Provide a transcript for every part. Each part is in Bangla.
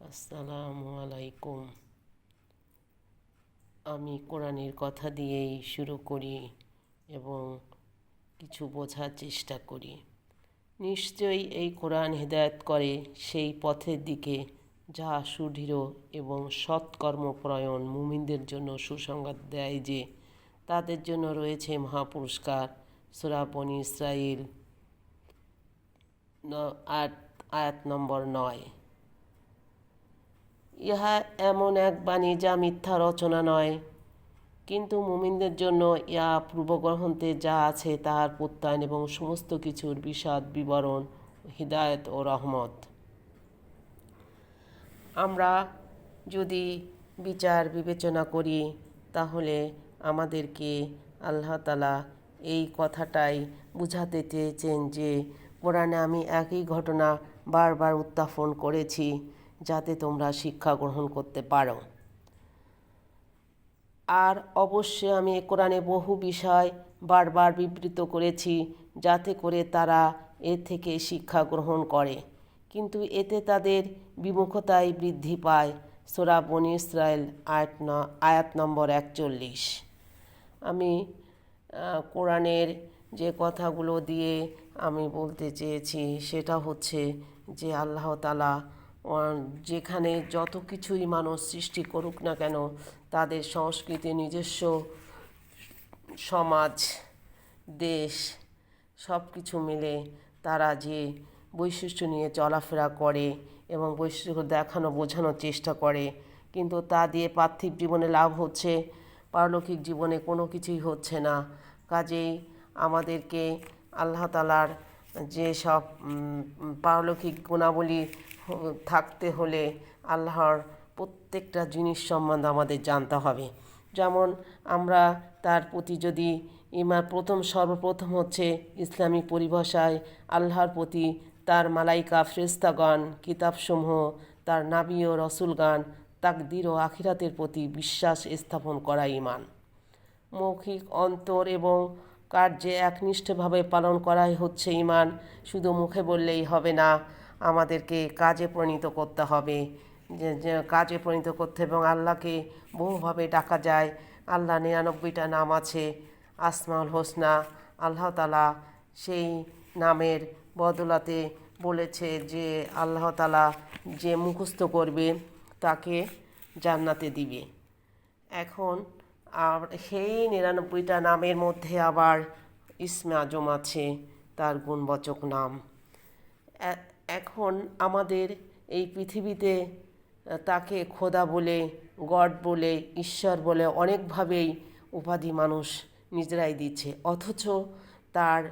আসসালামু আলাইকুম আমি কোরআনের কথা দিয়েই শুরু করি এবং কিছু বোঝার চেষ্টা করি। নিশ্চয়ই এই কোরআন হেদায়ত করে সেই পথের দিকে যা সুদৃঢ় এবং সৎকর্মপরায়ণ মুমিনদের জন্য সুসংবাদ দেয় যে তাদের জন্য রয়েছে মহাপুরস্কার। সুরাপনি ইসরায়েল আট আয়াত নম্বর নয়। ইহা এমন এক বাণী যা মিথ্যা রচনা নয়। কিন্তু মুমিনদের জন্য ইহা পূর্বগ্রহণতে যা আছে তাহার প্রত্যয়ন এবং সমস্ত কিছুর বিশদ বিবরণ, হৃদায়ত ও রহমত। আমরা যদি বিচার বিবেচনা করি, তাহলে আমাদেরকে আল্লাহ তালা এই কথাটাই বুঝাতে চেয়েছেন যে, কোরআনে আমি একই ঘটনা বারবার উত্থাপন করেছি। যাতে তোমরা শিক্ষা গ্রহণ করতে পারো। আর অবশ্যই আমি কোরআনে বহু বিষয় বারবার বিবৃত করেছি যাতে করে তারা এ থেকে শিক্ষা গ্রহণ করে। কিন্তু এতে তাদের বিমুখতাই বৃদ্ধি পায় সোরা বনি ইসরায়েল আয়াত আয়াত নম্বর একচল্লিশ। আমি কোরআনের যে কথাগুলো দিয়ে আমি বলতে চেয়েছি সেটা হচ্ছে যে আল্লাহ তালা যেখানে যত কিছুই মানুষ সৃষ্টি করুক না কেন, তাদের সংস্কৃতি, নিজস্ব সমাজ, দেশ সব কিছু মিলে তারা যে বৈশিষ্ট্য নিয়ে চলাফেরা করে এবং বৈশিষ্ট্য দেখানো, বোঝানোর চেষ্টা করে, কিন্তু তা দিয়ে পার্থিব জীবনে লাভ হচ্ছে, পারলৌকিক জীবনে কোনো কিছুই হচ্ছে না। কাজেই আমাদেরকে আল্লাহ তালার যে সব পারলৌকিক গুণাবলী থাকতে হলে আল্লাহর প্রত্যেকটা জিনিস সম্বন্ধে আমাদের জানতে হবে। যেমন আমরা তার প্রতি যদি ইমার প্রথম সর্বপ্রথম হচ্ছে ইসলামিক পরিভাষায় আল্লাহর প্রতি তার মালাইকা ফ্রেস্তাগণ কিতাবসমূহ, তার নাবি ও রসুলগান তাকদির ও আখিরাতের প্রতি বিশ্বাস স্থাপন করা ইমান। মৌখিক অন্তর এবং কার্যে একনিষ্ঠভাবে পালন করাই হচ্ছে ইমান। শুধু মুখে বললেই হবে না আমাদেরকে কাজে পরিণত করতে হবে। কাজে পরিণত করতে এবং আল্লাহকে বহুভাবে ডাকা যায়। আল্লাহ নিরানব্বইটা নাম আছে, আসমাউল হোসনা। আল্লাহ তালা সেই নামের বদলাতে বলেছে যে, আল্লাহ তালা যে মুখস্থ করবে তাকে জান্নাতে দিবে। এখন আর সেই নিরানব্বইটা নামের মধ্যে আবার ইসমে আজম আছে, তার গুণবাচক নাম। এখন আমাদের এই পৃথিবীতে তাকে খোদা বলে, গড বলে, ঈশ্বর বলে অনেকভাবেই উপাধি মানুষ নিজেরাই দিচ্ছে। অথচ তার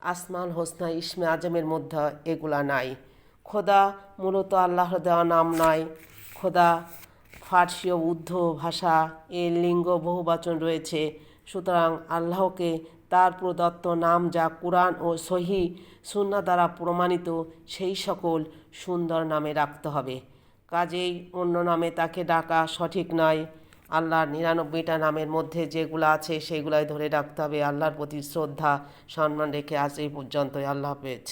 আসমাল হোসনা, ইসমে আজমের মধ্যে এগুলা নাই। খোদা মূলত আল্লাহর দেওয়া নাম নয় খোদা ফার্সি ও উর্দু ভাষা এর লিঙ্গ বহুবাচন রয়েছে। সুতরাং আল্লাহকে তার প্রদত্ত নাম যা কোরআন ও সহি সুন্না দ্বারা প্রমাণিত, সেই সকল সুন্দর নামে রাখতে হবে। কাজেই অন্য নামে তাকে ডাকা সঠিক নয়। আল্লাহর নিরানব্বইটা নামের মধ্যে যেগুলো আছে, সেগুলাই ধরে রাখতে হবে। আল্লাহর প্রতি শ্রদ্ধা, সম্মান রেখে আজ এই পর্যন্তই। আল্লাহ হাফেজ।